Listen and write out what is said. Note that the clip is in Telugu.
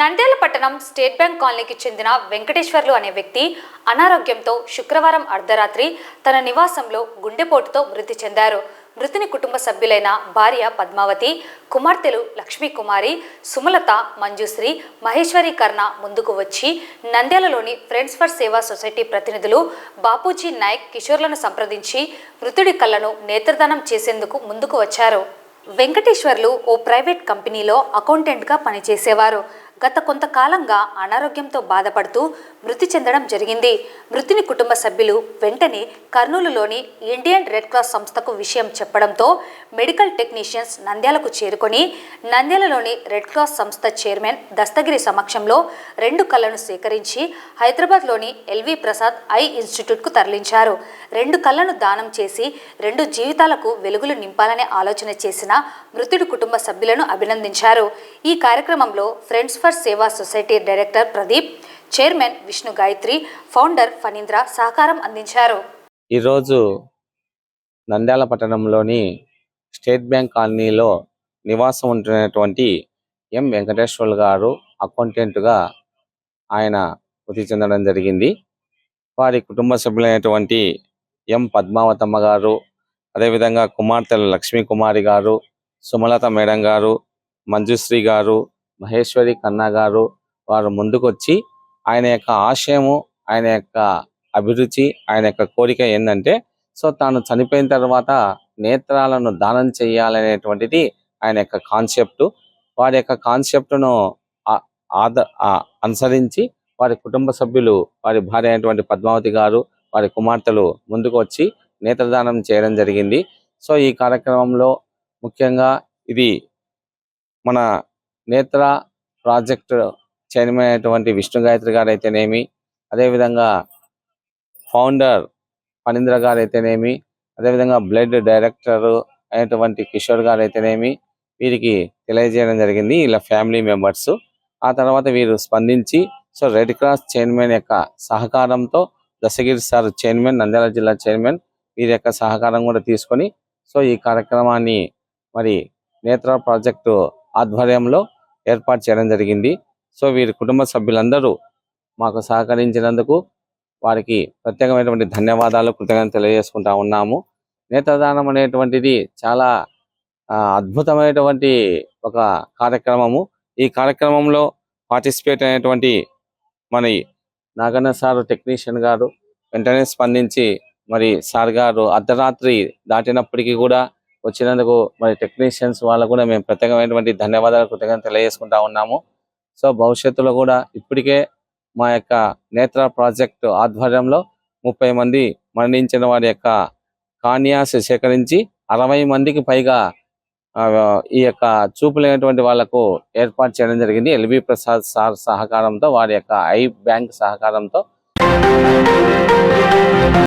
నంద్యాల పట్టణం స్టేట్ బ్యాంక్ కాలనీకి చెందిన వెంకటేశ్వర్లు అనే వ్యక్తి అనారోగ్యంతో శుక్రవారం అర్ధరాత్రి తన నివాసంలో గుండెపోటుతో మృతి చెందారు. మృతిని కుటుంబ సభ్యులైన భార్య పద్మావతి కుమార్తెలు లక్ష్మీ కుమారి సుమలత మంజుశ్రీ మహేశ్వరి కర్ణ ముందుకు వచ్చి నంద్యాలలోని ఫ్రెండ్స్ ఫర్ సేవా సొసైటీ ప్రతినిధులు బాపూజీ నాయక్ కిషోర్లను సంప్రదించి మృతుడి కళ్ళను నేత్రదానం చేసేందుకు ముందుకు వచ్చారు. వెంకటేశ్వర్లు ఓ ప్రైవేట్ కంపెనీలో అకౌంటెంట్గా పనిచేసేవారు. గత కొంతకాలంగా అనారోగ్యంతో బాధపడుతూ మృతి చెందడం జరిగింది. మృతుని కుటుంబ సభ్యులు వెంటనే కర్నూలులోని ఇండియన్ రెడ్ క్రాస్ సంస్థకు విషయం చెప్పడంతో మెడికల్ టెక్నీషియన్స్ నంద్యాలకు చేరుకొని నంద్యాలలోని రెడ్ క్రాస్ సంస్థ చైర్మన్ దస్తగిరి సమక్షంలో రెండు కళ్ళను సేకరించి హైదరాబాద్లోని ఎల్వి ప్రసాద్ ఐ ఇన్స్టిట్యూట్కు తరలించారు. రెండు కళ్ళను దానం చేసి రెండు జీవితాలకు వెలుగులు నింపాలనే ఆలోచన చేసిన మృతుడి కుటుంబ సభ్యులను అభినందించారు. ఈ కార్యక్రమంలో friends for Seva society director Pradeep chairman Vishnu Gayatri founder Phanindra సహకారం అందించారు. ఈరోజు నంద్యాల పట్టణంలోని స్టేట్ బ్యాంక్ కాలనీలో నివాసం ఉంటున్నటువంటి ఎం వెంకటేశ్వర్లు గారు అకౌంటెంట్గా ఆయన మృతి చెందడం జరిగింది. వారి కుటుంబ సభ్యులైనటువంటి ఎం పద్మావతమ్మ గారు అదేవిధంగా కుమార్తెలు లక్ష్మీ కుమారి గారు సుమలత మేడం గారు మంజుశ్రీ గారు మహేశ్వరి కన్నా గారు వారు ముందుకొచ్చి ఆయన యొక్క ఆశయము ఆయన యొక్క అభిరుచి ఆయన యొక్క కోరిక ఏంటంటే సో తాను చనిపోయిన తర్వాత నేత్రాలను దానం చేయాలనేటువంటిది ఆయన యొక్క కాన్సెప్ట్. వారి యొక్క కాన్సెప్ట్ను ఆద అనుసరించి వారి కుటుంబ సభ్యులు వారి భార్య అయినటువంటి పద్మావతి గారు వారి కుమార్తెలు ముందుకు వచ్చి నేత్రదానం చేయడం జరిగింది. సో ఈ కార్యక్రమంలో ముఖ్యంగా ఇది మన నేత్ర ప్రాజెక్ట్ చైర్మన్ అయినటువంటి విష్ణు గాయత్రి గారు అయితేనేమి అదేవిధంగా ఫౌండర్ ఫణీంద్ర గారు అయితేనేమి అదేవిధంగా బ్లడ్ డైరెక్టర్ అయినటువంటి కిషోర్ గారు అయితేనేమి వీరికి తెలియజేయడం జరిగింది ఇలా ఫ్యామిలీ మెంబర్స్. ఆ తర్వాత వీరు స్పందించి సో రెడ్ క్రాస్ చైర్మన్ యొక్క సహకారంతో దశగిరి సార్ చైర్మన్ నంద్యాల జిల్లా చైర్మన్ వీరి యొక్క సహకారం కూడా తీసుకొని సో ఈ కార్యక్రమాన్ని మరి నేత్ర ప్రాజెక్టు ఆధ్వర్యంలో ఏర్పాటు చేయడం జరిగింది. సో వీరి కుటుంబ సభ్యులందరూ మాకు సహకరించినందుకు వారికి ప్రత్యేకమైనటువంటి ధన్యవాదాలు కృతజ్ఞత తెలియజేసుకుంటా ఉన్నాము. నేత్రదానం అనేటువంటిది చాలా అద్భుతమైనటువంటి ఒక కార్యక్రమము. ఈ కార్యక్రమంలో పార్టిసిపేట్ అయినటువంటి మన నాగన్న సార్ టెక్నీషియన్ గారు వెంటనే స్పందించి మరి సార్ గారు అర్ధరాత్రి దాటినప్పటికీ కూడా వచ్చినందుకు మరి టెక్నీషియన్స్ వాళ్ళకు కూడా మేము ప్రత్యేకమైనటువంటి ధన్యవాదాలు కృతజ్ఞత తెలియజేసుకుంటా ఉన్నాము. సో భవిష్యత్తులో కూడా ఇప్పటికే మా యొక్క నేత్ర ప్రాజెక్టు ఆధ్వర్యంలో ముప్పై మంది మరణించిన వారి యొక్క కాన్యాస్ సేకరించి అరవై మందికి పైగా ఈ యొక్క చూపులేనటువంటి వాళ్ళకు ఏర్పాటు చేయడం జరిగింది. ఎల్వి ప్రసాద్ సార్ సహకారంతో వారి యొక్క ఐ బ్యాంక్ సహకారంతో.